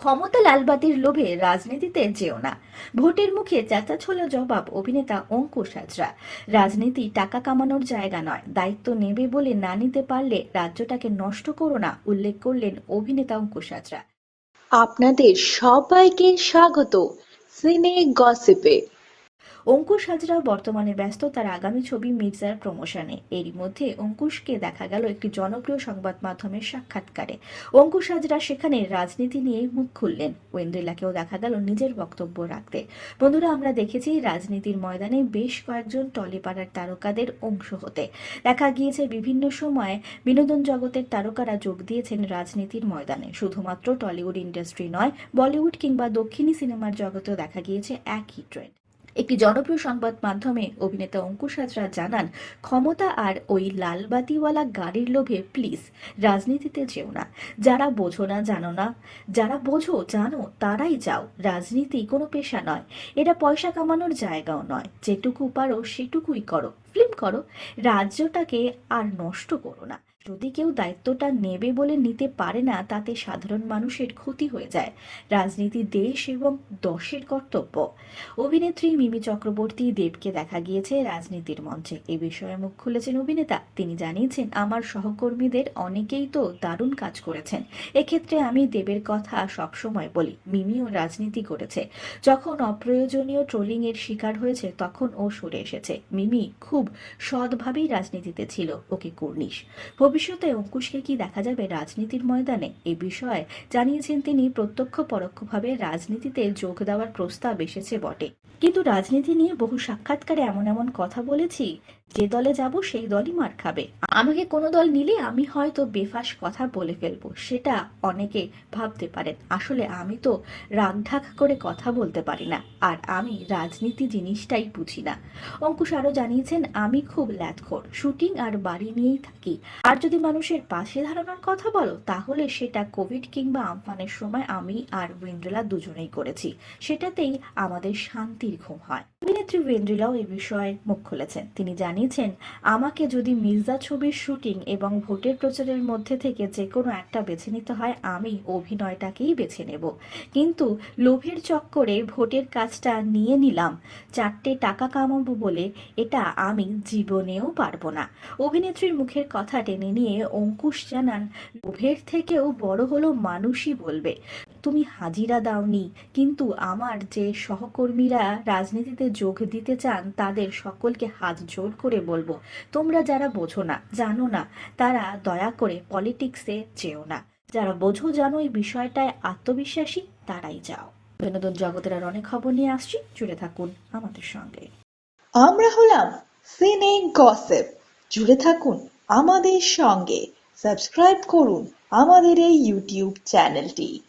ক্ষমতা লালবাতির লোভে রাজনীতিতে যেও না। ভোটের মুখে চাচা চেঁচাচ্ছল জবাব অভিনেতা অঙ্কুশ হাজরা রাজনীতি টাকা কামানোর জায়গা নয়, দায়িত্ব নেবে বলে না নিতে পারলে রাজ্যটাকে নষ্ট করো না, উল্লেখ করলেন অভিনেতা অঙ্কুশ হাজরা আপনাদের সবাইকে স্বাগত। সিনে গসিপে। অঙ্কুশ হাজরা বর্তমানে ব্যস্ত, তার আগামী ছবি মির্জার প্রমোশনে। এরই মধ্যে অঙ্কুশকে দেখা গেল একটি জনপ্রিয় সংবাদ মাধ্যমের সাক্ষাৎকারে। অঙ্কুশ হাজরা সেখানে রাজনীতি নিয়ে মুখ খুললেন। ওয়েন্দ্রিলাকেও দেখা গেল নিজের বক্তব্য রাখতে। বন্ধুরা, আমরা দেখেছি রাজনীতির ময়দানে বেশ কয়েকজন টলিপাড়ার তারকাদের অংশ হতে। দেখা গিয়েছে বিভিন্ন সময়ে বিনোদন জগতের তারকারা যোগ দিয়েছেন রাজনীতির ময়দানে। শুধুমাত্র টলিউড ইন্ডাস্ট্রি নয়, বলিউড কিংবা দক্ষিণী সিনেমার জগতেও দেখা গিয়েছে একই ট্রেন্ড একটি জনপ্রিয় সংবাদ মাধ্যমে অভিনেতা অঙ্কুশ হাজরা জানান, ক্ষমতা আর ওই লালবাতিওয়ালা গাড়ির লোভে প্লিজ রাজনীতিতে যেও না। যারা বোঝো না, জানো না। যারা বোঝো, জানো, তারাই যাও। রাজনীতি কোনো পেশা নয়। এটা পয়সা কামানোর জায়গাও নয়। যেটুকু পারো, সেটুকুই করো। ফিল্ম করো। রাজ্যটাকে আর নষ্ট করো না। যদি কেউ দায়িত্বটা নেবে বলে নিতে পারে না, তাতে সাধারণ মানুষের ক্ষতি হয়ে যায়। রাজনীতি দেশ এবং দশের কর্তব্য। অভিনেত্রী মিমি চক্রবর্তী দেবকে দেখা গিয়েছে রাজনীতির মঞ্চে। এ বিষয়ে মুখ খুলেছেন অভিনেতা। তিনি জানিয়েছেন, আমার সহকর্মীদের অনেকেই তো দারুণ কাজ করেছেন। এক্ষেত্রে আমি দেবের কথা সবসময় বলি। মিমিও রাজনীতি করেছে। যখন অপ্রয়োজনীয় ট্রোলিং এর শিকার হয়েছে, তখন ও সরে এসেছে। মিমি খুব সৎভাবেই রাজনীতিতে ছিল। ওকে কুর্নিশ। ভবিষ্যতে অঙ্কুশকে কি দেখা যাবে রাজনীতির ময়দানে? এ বিষয়ে জানিয়েছেন তিনি প্রত্যক্ষ পরোক্ষভাবে রাজনীতিতে যোগ দেওয়ার প্রস্তাব এসেছে বটে। কিন্তু রাজনীতি নিয়ে বহু সাক্ষাৎকারে এমন এমন কথা বলেছি যে দলে যাব সেই দলই মার খাবে। আমাকে কোনো দল নিলে আমি হয়তো বেফাস কথা বলে ফেলব, সেটা অনেকে ভাবতে পারেন। আসলে আমি তো রাগঢাক করে কথা বলতে পারি না, আর আমি রাজনীতি জিনিসটাই বুঝি না। অঙ্কুশ আরও জানিয়েছেন, আমি খুব ল্যাথখোর শুটিং আর বাড়ি নিয়েই থাকি। আর যদি মানুষের পাশে দাঁড়ানোর কথা বলো, তাহলে সেটা কোভিড কিংবা আমফানের সময় আমি আর ওয়েন্দ্রেলা দুজনেই করেছি। সেটাতেই আমাদের শান্তির ঘুম হয়। অভিনেত্রী ওয়েন্দ্রিলাও এ বিষয়ে মুখ খুলেছেন। তিনি জানিয়েছেন, আমাকে যদি মির্জা ছবির শুটিং এবং ভোটের প্রচারের মধ্যে থেকে যে কোনো একটা বেছে নিতে হয়, আমি অভিনয়টাকেই বেছে নেব। কিন্তু লোভের চক্করে ভোটের কাজটা নিয়ে নিলাম, চারটে টাকা কামাবো বলে এটা আমি জীবনেও পারব না। অভিনেত্রীর মুখের কথা টেনে নিয়ে অঙ্কুশ জানান, লোভের থেকেও বড় হলো মানুষই বলবে, তুমি হাজিরা দাওনি, কিন্তু আমার যে সহকর্মীরা রাজনীতিতে যোগ দিতে চান, তাদের সকলকে হাত জোর করে বলব, তোমরা যারা বোঝো না, জানো না, তারা দয়া করে পলিটিক্সে যেও না। যারা বোঝো, জানো এই বিষয়টায় আত্মবিশ্বাসী, তারাই যাও। বিনোদন জগতের আর অনেক খবর নিয়ে আসছি, জুড়ে থাকুন আমাদের সঙ্গে। আমরা হলাম সিনে গসিপ। জুড়ে থাকুন আমাদের সঙ্গে। সাবস্ক্রাইব করুন আমাদের এই ইউটিউব চ্যানেলটি।